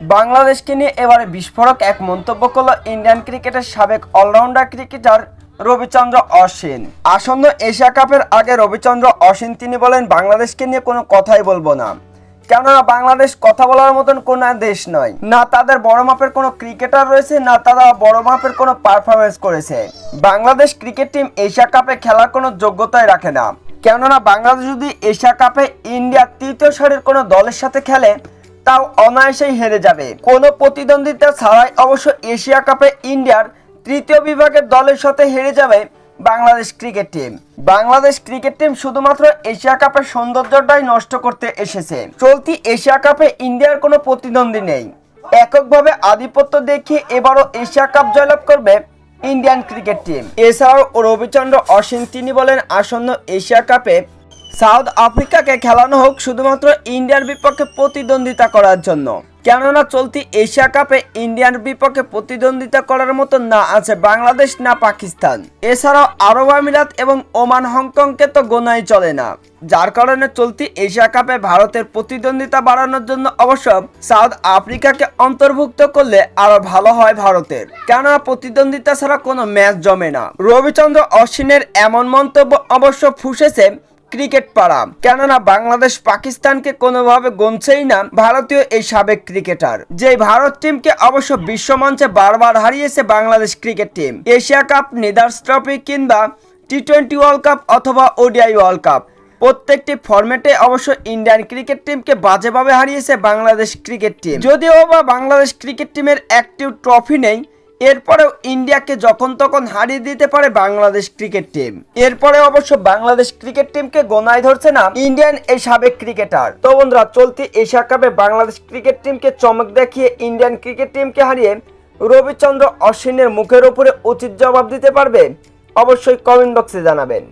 বাংলাদেশকে নিয়ে এবারে বিস্ফোরক এক মন্তব্য করল ইন্ডিয়ান ক্রিকেটের সাবেক অলরাউন্ডার ক্রিকেটার রবিচন্দ্র অশ্বিন। আসন্ন এশিয়া কাপের আগে রবিচন্দ্র অশ্বিন তিনি বলেন, বাংলাদেশকে নিয়ে কোনো কথাই বলব না। কেননা বাংলাদেশ কথা বলার মতন কোনো দেশ নয়। না তাদের বড় মাপের কোনো ক্রিকেটার রয়েছে, না তারা বড় মাপের কোনো পারফরমেন্স করেছে। বাংলাদেশ ক্রিকেট টিম এশিয়া কাপে খেলার কোনো যোগ্যতাই রাখে না। কেননা বাংলাদেশ যদি এশিয়া কাপে ইন্ডিয়ার তৃতীয় সারির কোনো দলের সাথে খেলে তাও অনায়াসেই হেরে যাবে। কোনো প্রতিদ্বন্দ্বিতা ছাড়াই অবশ্য এশিয়া কাপে ইন্ডিয়ার তৃতীয় বিভাগের দলের সাথে হেরে যাবে Bangladesh cricket team. Bangladesh cricket team শুধুমাত্র এশিয়া কাপের সৌন্দর্যটাই নষ্ট করতে এসেছে। চলতি এশিয়া কাপে ইন্ডিয়ার কোনো প্রতিদ্বন্দ্বী নেই। এককভাবে আধিপত্য দেখিয়ে এবারও এশিয়া কাপ জয়লাভ করবে ইন্ডিয়ান ক্রিকেট টিম। এছাড়াও রবিচন্দ্র অশ্বিন তিনি বলেন, আসন্ন এশিয়া কাপে সাউথ আফ্রিকাকে খেলানো হোক শুধুমাত্র ইন্ডিয়ার বিপক্ষে প্রতিদ্বন্দ্বিতা করার জন্য। কেননা চলতি এশিয়া কাপে ইন্ডিয়ার বিপক্ষে প্রতিদ্বন্দ্বিতা করার মতো না আছে বাংলাদেশ না পাকিস্তান। এছাড়াও আরব আমিরাত এবং ওমান হংকংকে তো গোনাই চলে না। যার কারণে চলতি এশিয়া কাপে ভারতের প্রতিদ্বন্দ্বিতা বাড়ানোর জন্য অবশ্য সাউথ আফ্রিকাকে অন্তর্ভুক্ত করলে আরও ভালো হয় ভারতের। কেননা প্রতিদ্বন্দ্বিতা ছাড়া কোনো ম্যাচ জমে না। রবিচন্দ্র অশ্বিনের এমন মন্তব্য অবশ্য ফুসেছে ক্রিকেট পাড়া। কেননা বাংলাদেশ পাকিস্তানকে কোনোভাবে গনছেই না ভারতীয় এই সাবেক ক্রিকেটার। যে ভারত টিমকে অবশ্য বিশ্বমঞ্চে বারবার হারিয়েছে Bangladesh cricket team. Asia cup, Nidahas trophy কিংবা টি টোয়েন্টি ওয়ার্ল্ড কাপ অথবা ওডিআই ওয়ার্ল্ড কাপ। প্রত্যেকটি ফরম্যাটে অবশ্য ইন্ডিয়ান ক্রিকেট টিমকে বাজেভাবে হারিয়েছে বাংলাদেশ ক্রিকেট টিম। যদিও বা বাংলাদেশ ক্রিকেট টিমের একটি ট্রফি নেই এরপরেও ইন্ডিয়াকে যখন তখন হারিয়ে দিতে পারে বাংলাদেশ ক্রিকেট টিম। এরপরে অবশ্য বাংলাদেশ ক্রিকেট টিমকে গোনায় ধরছে না ইন্ডিয়ান এই সাবেক ক্রিকেটার। তো বন্ধুরা, চলতি এশিয়া কাপে বাংলাদেশ ক্রিকেট টিমকে চমক দেখিয়ে ইন্ডিয়ান ক্রিকেট টিমকে হারিয়ে রবিচন্দ্র অশ্বিনের মুখের উপরে উচিত জবাব দিতে পারবে? অবশ্যই কমেন্ট বক্সে জানাবেন।